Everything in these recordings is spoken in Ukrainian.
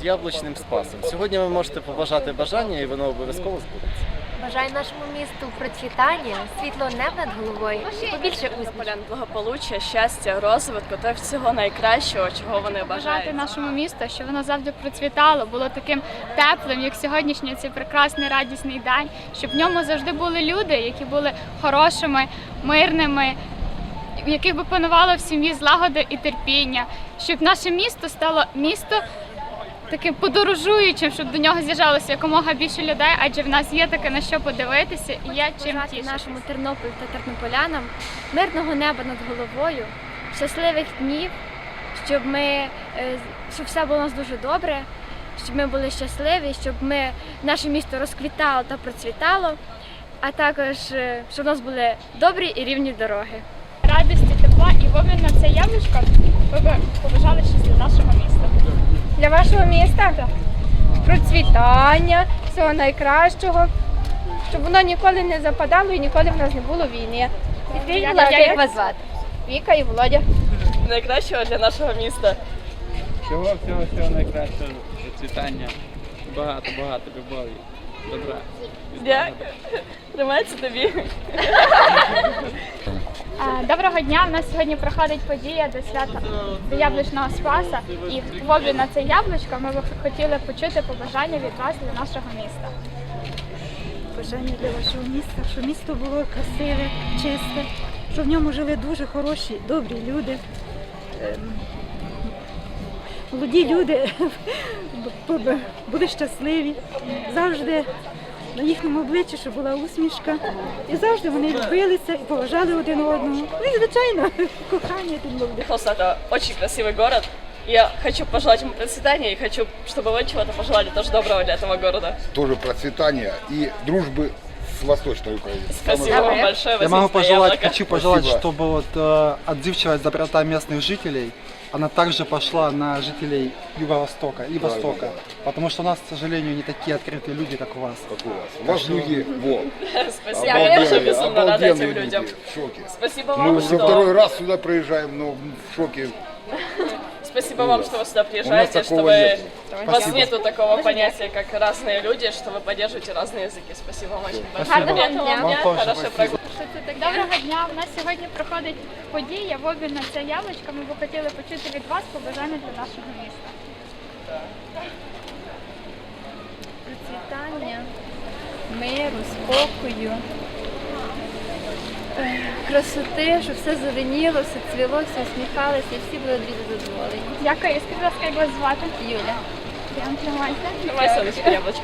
з яблучним спасом. Сьогодні ви можете побажати бажання, і воно обов'язково збудеться. Бажаю нашому місту процвітання, світло неб над головою, і побільше успіхів. Благополуччя, щастя, розвитку та всього найкращого, чого вони бажають. бажати нашому місту, щоб воно завжди процвітало, було таким теплим, як сьогоднішній цей прекрасний радісний день, щоб в ньому завжди були люди, які були хорошими, мирними, в яких би панувало в сім'ї злагода і терпіння, щоб наше місто стало місто. Таким подорожуючим, щоб до нього з'їжджалося якомога більше людей, адже в нас є таке на що подивитися, і є чим Бажати нашому Тернополю та тернополянам мирного неба над головою, щасливих днів, щоб ми е, щоб все було у нас дуже добре, щоб ми були щасливі, щоб ми наше місто розквітало та процвітало, а також е, щоб у нас були добрі і рівні дороги. радості, тепла і вогню на це яблучко ви б побажали щось для нашого міста. Для вашого міста процвітання, всього найкращого, щоб воно ніколи не западало і ніколи в нас не було війни. І ти, Як- Володя, як як вас звати? Віка і Володя. Найкращого для нашого міста. Всього, всього, всього найкращого процвітання. Багато, багато любові, добра. Дякую. Тримається тобі. Доброго дня! У нас сьогодні проходить подія до свята до яблучного спаса. І в обмін на це яблучко ми б хотіли почути побажання від вас для нашого міста. бажання для вашого міста, щоб місто було красиве, чисте, щоб в ньому жили дуже хороші, добрі люди. ем, Молоді люди були щасливі, завжди на їхньому обличчі, щоб була усмішка. І завжди вони любилися і поважали один одного. Ну і звичайно, кохання один був. Хелс это очень красивый город. Я хочу пожелать ему процветания и хочу, чтобы вы чего-то пожелали тоже доброго для этого города. тоже процветания и дружбы с Восточной Украиной. Спасибо Самое вам большое. Я могу возьмите пожелать, яблоко. хочу пожелать, Спасибо. чтобы вот э, отзывчивость, доброта местных жителей, она также пошла на жителей Юго-Востока и Да, Востока. да, да. Потому что у нас, к сожалению, не такие открытые люди, как у вас. Как у вас. У вас люди, вот. Спасибо. Я тоже безумно рада обалденные этим люди, людям. в шоке. Спасибо Мы вам, уже что... второй раз сюда проезжаем, но в шоке. Спасибо вам, что вы сюда приезжаете, что такого вы... нет. У вас нету такого понятия, как разные люди, что вы поддерживаете разные языки. Спасибо вам очень большое. Гарного Приятного дня. вам Вам дня, тоже хорошей спасибо. прогулки. Що це таке? Доброго дня! У нас сьогодні проходить подія в обмін на це яблучко. Ми б хотіли почути від вас побажання для нашого міста. Процвітання, миру, спокою, е, Красоти, щоб все зеленіло, все цвіло, все усміхалося і всі були дуже задоволені. Дякую. Скажіть, будь ласка, як вас звати? Юля. Прям тримайте. Давай, сонечко, яблочко.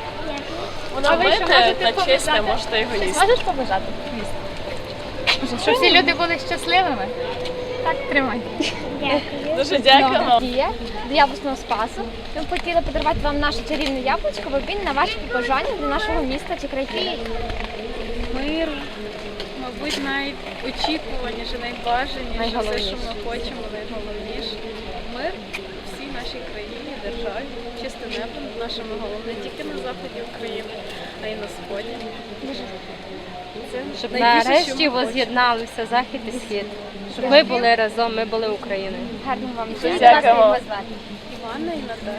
Воно ви що мите можете та чисте, побажати? можете його Щось їсти. можеш побажати? Щоб всі люди були щасливими. Так, тримайте. Дуже дякуємо. Дія до яблучного спасу. Ми б хотіли подарувати вам наше чарівне яблучко в обмін на ваші побажання для нашого міста чи країни. Мабуть, найочікуваніше, найбажаніше, все, що ми хочемо, найголовніше. Мир у всій нашій країні, державі, чисте небо над нашими головами, не тільки на заході України, а й на сході. Це Щоб найбільше, що нарешті ми воз'єдналися захід і схід. Щоб ми були разом, ми були Україною. Гарного вам дякуємо. як вас звати? Іванна і Наталя.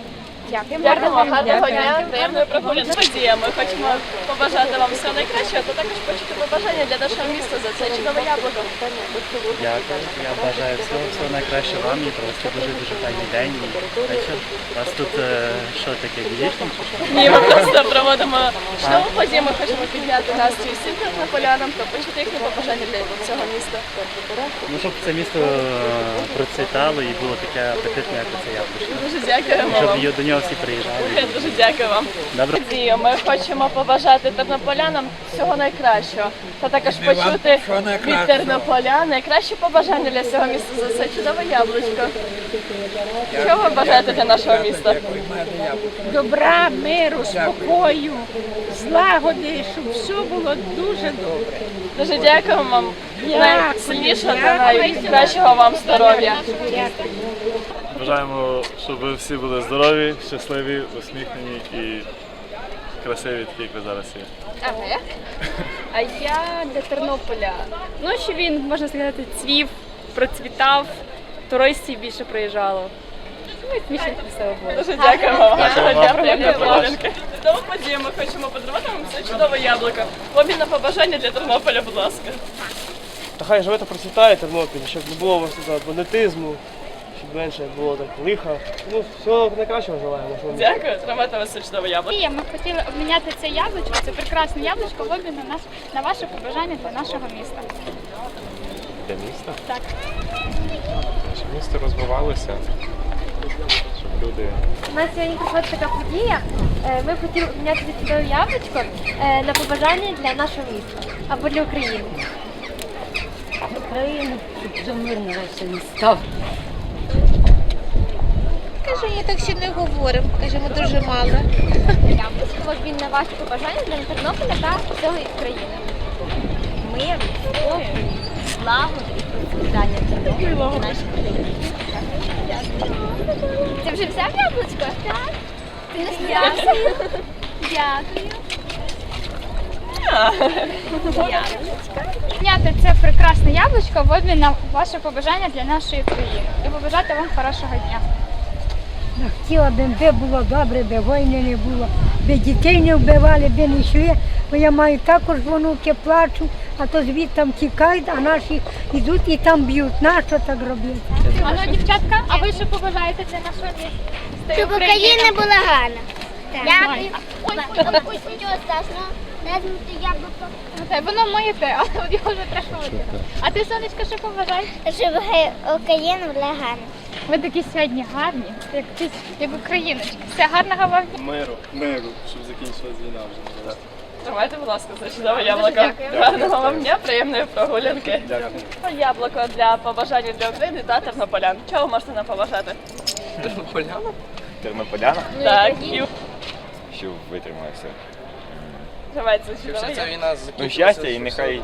Дякуємо. Вам гарного дня. дня, приємної прогулянки. Подія. Ми хочемо побажати вам всього найкращого, та також почути побажання для нашого міста за це чудове яблуко. Дякую. Я бажаю всього, всього найкращого вам і просто дуже дуже файний день і вечір. У вас тут е, що таке дієчник? Ні, ми просто проводимо чудову подію. Ми хочемо підняти настрій всім тернополянам та почути їхні побажання для цього міста. Ну, щоб це місто е, процвітало і було таке апетитне, як це яблучко. Дуже дякуємо Щоб вам. його- до нього всі приїжджали. Дуже дякую вам. Добре. Подію. Ми хочемо побажати тернополянам всього найкращого та також почути від тернополян найкращі побажання для цього міста за це чудове яблучко. Що ви бажаєте для нашого міста? Добра, миру, спокою, злагоди, щоб все було дуже добре. Дуже дякуємо вам. Найсильнішого та найкращого вам здоров'я. Бажаємо, щоб ви всі були здорові, щасливі, усміхнені і красиві, такі, як ви зараз є. А я для Тернополя. Ну, щоб він, можна сказати, цвів, процвітав, туристів більше приїжджало. Дуже дякуємо вам. Дякую вам. Дякую. прогулянки. Знову подію ми хочемо подарувати вам це чудове яблуко. В обмін на побажання для Тернополя, будь ласка. Та хай живе та процвітає Тернопіль, щоб не було ось такого бандитизму, щоб менше було так лиха. Ну, всього найкращого желаємо. Дякую, тримайте вас це чудове яблуко. Ми хотіли обміняти це яблучко, це прекрасне яблучко в обмін на, наш, на ваше побажання для нашого міста. Для міста? Так. Щоб місто розвивалося, щоб люди У нас сьогодні проходить така подія. Е, Ми б хотіли обміняти це чудове яблучко е, на побажання для нашого міста або для України. Україна, щоб вже мирно все не став. Каже, я так ще не говоримо. Кажемо дуже мало. Яблучко в обмін на ваші побажання для Тернополя та всієї країни. Мир, спокій, славу і процвітання Тернополя в нашій країні. Ти вже взяв яблучко? Так. Ти не сміявся? Дякую. Обміняти це прекрасне яблучко в обмін на ваше побажання для нашої країни. І побажати вам хорошого дня. Хотіла б, би було добре, би війни не було, би дітей не вбивали, би не йшли. Бо я маю також внуки, плачу, а то звідти там тікають, а наші йдуть і там б'ють. Нащо так робити? А ну, дівчатка, а ви що побажаєте для нашого міста? Щоб Україна була гарна. Дякую. Ось нічого страшного. Візьмете яблуко. Воно моє те, але його вже треба. А ти, сонечко, що побажаєш? Щоб Україна була гарна. Ви такі сьогодні гарні, як ти, як україночки. Все гарного вам дня. миру, миру, щоб закінчилась війна вже. Тримайте, будь ласка, це чудове яблуко. Гарного вам дня, приємної прогулянки. Дякую. Яблуко для побажання для України та тернополян. Чого можете нам побажати? Тернополяна? Так, і Щоб витримався. Тримайте це чудове яблуко. Ну, щастя і нехай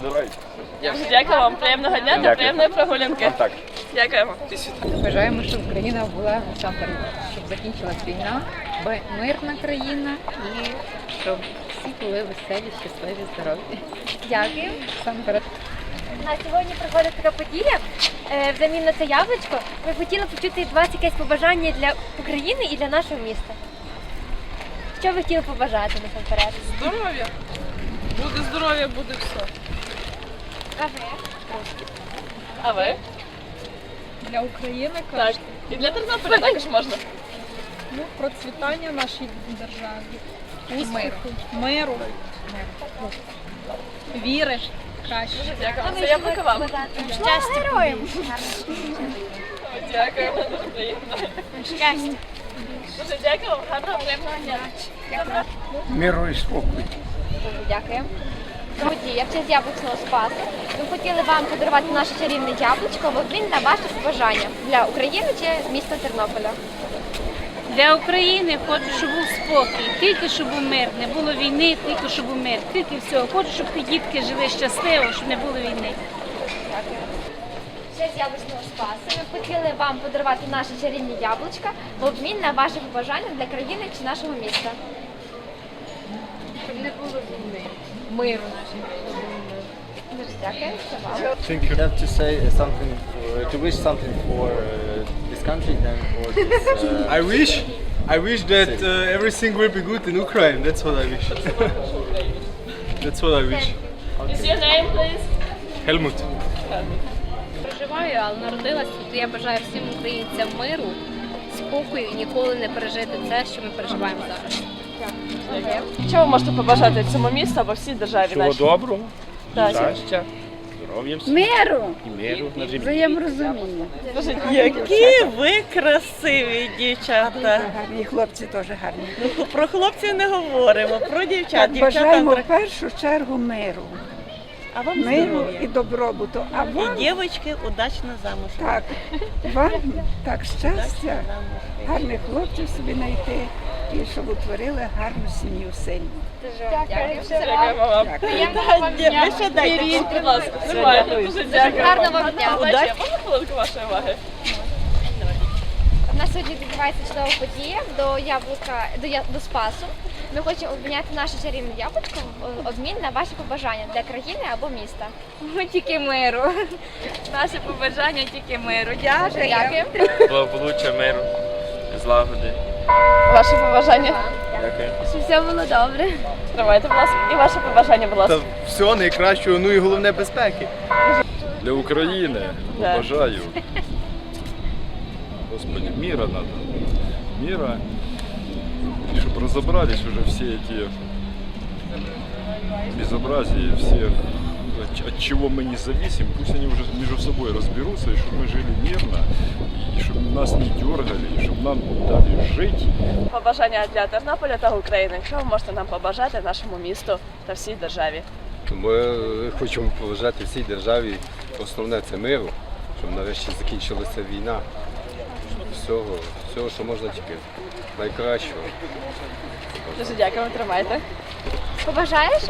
здоров'я. Дуже Дякую вам, приємного дня та Дякую. приємної прогулянки. Так. Дякуємо. Бажаємо, щоб Україна була насамперед, щоб закінчилась війна, мирна країна і щоб всі були веселі, щасливі, здорові. Дякую. Насамперед. На сьогодні проходить така подія. Е, Взамін на це яблучко. Ми хотіли почути від вас якесь побажання для України і для нашого міста. Що ви хотіли побажати насамперед? Здоров'я. Буде здоров'я, буде все. А ви? А ви? Для України Так. І для Тернополя також можна. ну, процвітання нашій державі, успіху, миру, віри краще. Дякую. Це яблуко вам. Щастя героям! Дякую. Дуже приємно. Щастя! Дуже дякую вам. Гарного дня. Миру і спокою. Дуже дякую. Подія в честь яблучного спасу. Ми хотіли вам подарувати наше чарівне яблучко в обмін на ваше побажання для України чи міста Тернополя. Для України хочу, щоб був спокій, тільки щоб був мир, не було війни, тільки щоб був мир, тільки всього. Хочу, щоб ті дітки жили щасливо, щоб не було війни. В честь яблучного спасу ми хотіли вам подарувати наше чарівне яблучко в обмін на ваше побажання для країни чи нашого міста. Щоб не було війни, миру нашій. Дуже дякую. Це вам. think you have to say something, for, to wish something for uh, this country and for this. Uh, I wish, I wish that uh, everything will be good in Ukraine. That's what I wish. That's what I wish. Is your name, please? Helmut. Проживаю, але народилась тут. Я бажаю всім українцям миру, спокою і ніколи не пережити це, що ми переживаємо зараз. Що ви можете побажати цьому місту або всій державі Всього нашій? доброго, Так. щастя, здоров'я всім Миру! і миру на землі. Взаєморозуміння. Які ви красиві дівчата. Гарні хлопці теж гарні. Ну, про хлопців не говоримо, про дівчат. Дівчата Бажаємо в першу чергу миру. А вам Миру здоров'я. і добробуту. А вам І дівчатки удачно замуж. так, вам так щастя, гарних хлопців собі знайти і щоб утворили гарну сім'ю сильну. Дякую. Дякуємо вам. Дня. Ви ще дайте. Будь ласка, тримайте. Дуже дякую. Гарного вам дня. Удачі. Можна хвилинку вашої уваги? У нас сьогодні відбувається чудова подія до яблука до, я- до спасу. Ми хочемо обміняти наше чарівне яблучко в обмін на ваші побажання для країни або міста. Ми тільки миру. Наше побажання тільки миру. Дякую. Благополуччя, миру, злагоди. Ваше побажання? Дякую. Щоб все було добре. Тримайте, будь ласка. І ваше побажання, будь ласка. всього найкращого, ну і головне безпеки. Для України бажаю. Господи, мира надо. Мира И чтобы разобрались уже все эти безобразия, все от, от чего мы не зависим, пусть они уже между собой разберутся, и чтобы мы жили мирно, и чтобы нас не дергали, и чтобы нам дали жить. Побажання для Тернополя та України. Якщо ви можете нам побажати нашому місту та всій державі. Ми хочемо побажати всій державі основне це миру, щоб нарешті закінчилася війна. Всього, всього, що можна тільки найкращого. Дуже дякуємо, тримайте. Побажаєш?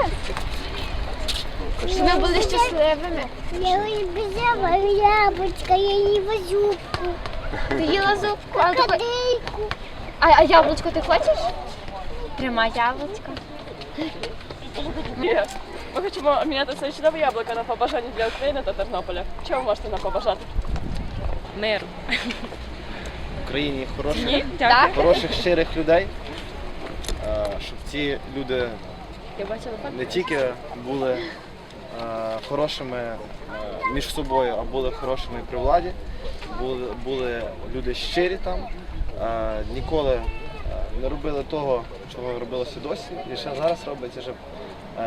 Щоб ми були щасливими. Я взяла яблочко, я їла зубку. Ти їла зубку, а, ти... А, а яблучко ти хочеш? Тримай яблучко. Є. Ми хочемо обміняти це чудове яблуко на побажання для України та Тернополя. Що ви можете нам побажати? Миру. Україні хороших, Ні? Так? хороших щирих людей, щоб ці люди не тільки були хорошими між собою, а були хорошими при владі, були, були люди щирі там, ніколи не робили того, чого робилося досі, і ще зараз робиться, щоб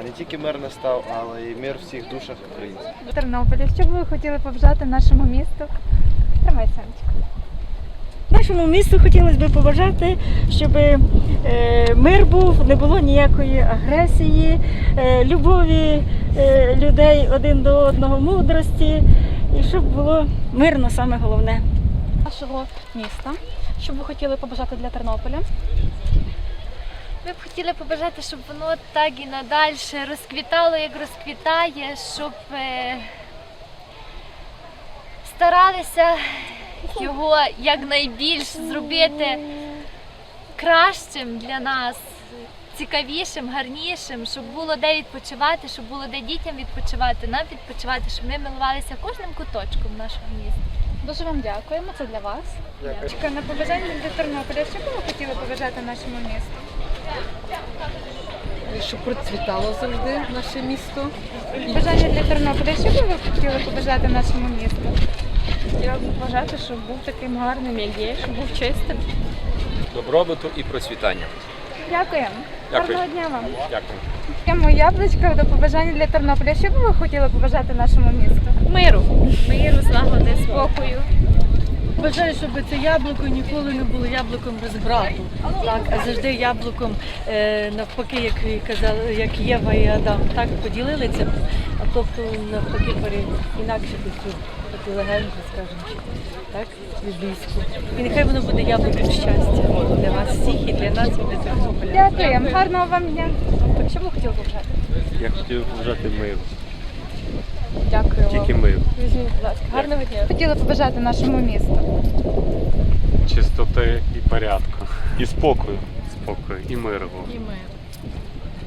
не тільки мир не став, але й мир в всіх душах українців. Тернополя, що б ви хотіли побажати нашому місту? Тримай, Санечко. Нашому місту хотілося б побажати, щоб е, мир був, не було ніякої агресії, е, любові е, людей один до одного, мудрості, і щоб було мирно, саме головне. Нашого міста. Що б ви хотіли побажати для Тернополя? Ми б хотіли побажати, щоб воно так і надальше розквітало, як розквітає, щоб старалися його якнайбільш зробити кращим для нас, цікавішим, гарнішим, щоб було де відпочивати, щоб було де дітям відпочивати, нам відпочивати, щоб ми милувалися кожним куточком нашого міста. Дуже вам дякуємо. Це для вас. Санечка, на побажання для Тернополя, що ви хотіли побажати нашому місту? Щоб процвітало завжди наше місто. Бажання для Тернополя, що б ви хотіли побажати нашому місту? Я б бажати, щоб був таким гарним, як є, щоб був чистим. Добробуту і процвітання. Дякуємо. Дякую. Гарного дня вам. Дякую. Йому яблучко до побажання для Тернополя. Що б ви хотіли побажати нашому місту? Миру. Миру, злагоди, спокою. Бажаю, щоб це яблуко ніколи не було яблуком розбрату, так, а завжди яблуком е, навпаки, як казали, як Єва і Адам, так поділили це, а тобто навпаки інакше цю таку легенду, скажімо, так, біблійську. І нехай воно буде яблуком щастя для вас всіх і для нас, і для Тернополя. Дякуємо. Гарного вам дня. Так, що б ви хотіли побажати? Я хотів побажати миру. Дякую вам. миру. Візьміть, будь ласка. Гарного дня. Хотіли побажати нашому місту. Чистоти і порядку. І спокою. Спокою. І миру. І ми.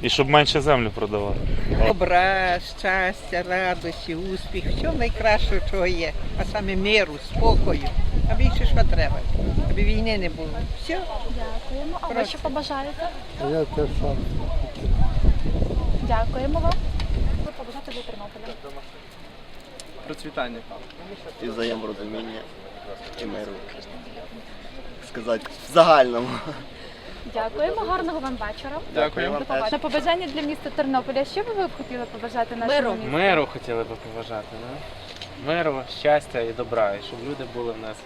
І щоб менше землю продавати. Добра, щастя, радості, успіх, що найкраще, чого є, а саме миру, спокою. А більше що треба, аби війни не було. Все. Дякуємо. А ви що побажаєте? Я теж сам. Дякуємо вам. Ви побажати для Тернополя. Процвітання. і взаєморозуміння і миру. Сказати в загальному. Дякуємо. Гарного вам вечора. Дякую вам До. На побажання для міста Тернополя. Що б ви б хотіли побажати нашому Миру. місту? Миру хотіли би побажати, да? Миру, щастя і добра, і щоб люди були в нас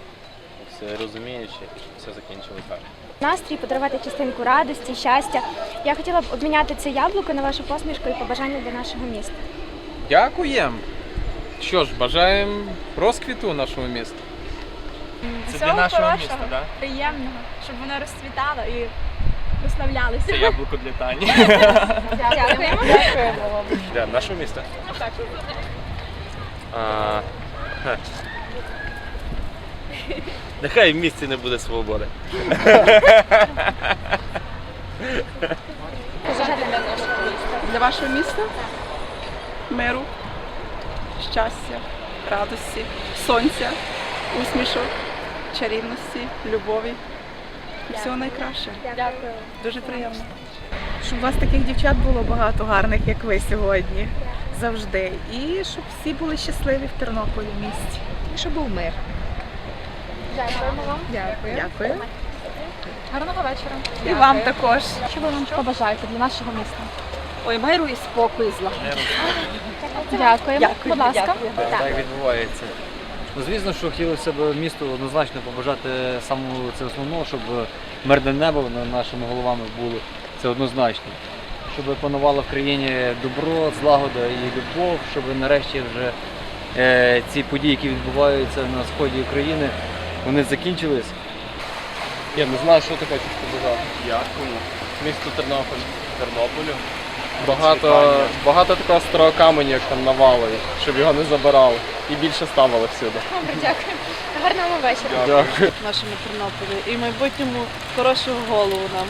все розуміючі, і все закінчилось так. Настрій, подарувати частинку радості, щастя. Я хотіла б обміняти це яблуко на вашу посмішку і побажання для нашого міста. Дякуємо. Що ж, бажаємо розквіту нашому місту. Це для нашого міста, так? приємного, щоб воно розцвітало і прославлялося. Це яблуко для Тані. Дякуємо. Дякуємо вам. Для нашого міста. Так. А, хе. Нехай в місті не буде свободи. Для вашого міста? Миру, щастя, радості, сонця, усмішок, чарівності, любові. І всього найкращого. Дякую. Дуже приємно. Щоб у вас таких дівчат було багато гарних, як ви сьогодні. Завжди. І щоб всі були щасливі в Тернополі місті. І щоб був мир. Дякуємо вам. Дякую. Дякую. Гарного вечора. І вам також. Що ви нам побажаєте для нашого міста? Ой, миру і спокою зла. Дякуємо. Дякую, Будь ласка. дякую. Так відбувається. Ну, звісно, що хотілося б місту однозначно побажати самого це основного, щоб мирне небо над нашими головами було. Це однозначно. Щоб панувало в країні добро, злагода і любов, щоб нарешті вже е, ці події, які відбуваються на сході України, вони закінчились. Я не знаю, що ти хочеш побажати. Я кому? Місту Тернополь. Тернополю. Багато, багато такого старого каменю, як там навалою, щоб його не забирали. І більше ставили всюди. Добре, дякую. Гарного вечора. Дякую. нашому Тернополі і в майбутньому хорошого голову нам,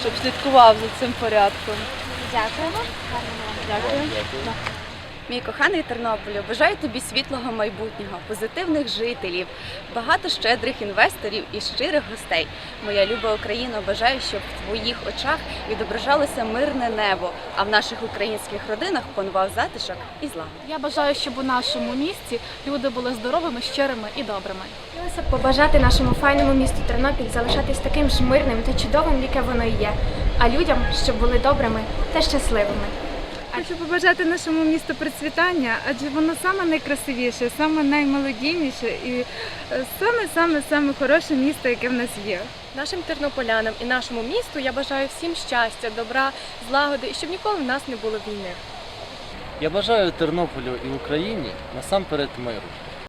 щоб слідкував за цим порядком. Дякуємо. Гарного Дякую. Дякую. Мій коханий Тернополю, бажаю тобі світлого майбутнього, позитивних жителів, багато щедрих інвесторів і щирих гостей. Моя люба Україна, бажаю, щоб в твоїх очах відображалося мирне небо, а в наших українських родинах панував затишок і злагода. Я бажаю, щоб у нашому місті люди були здоровими, щирими і добрими. Хотілося б побажати нашому файному місту Тернопіль залишатись таким ж мирним та чудовим, яке воно і є, а людям, щоб були добрими та щасливими. Хочу побажати нашому місту процвітання, адже воно саме найкрасивіше, саме наймолодійніше і е, саме саме саме хороше місто, яке в нас є. Нашим тернополянам і нашому місту я бажаю всім щастя, добра, злагоди і щоб ніколи в нас не було війни. Я бажаю Тернополю і Україні насамперед миру.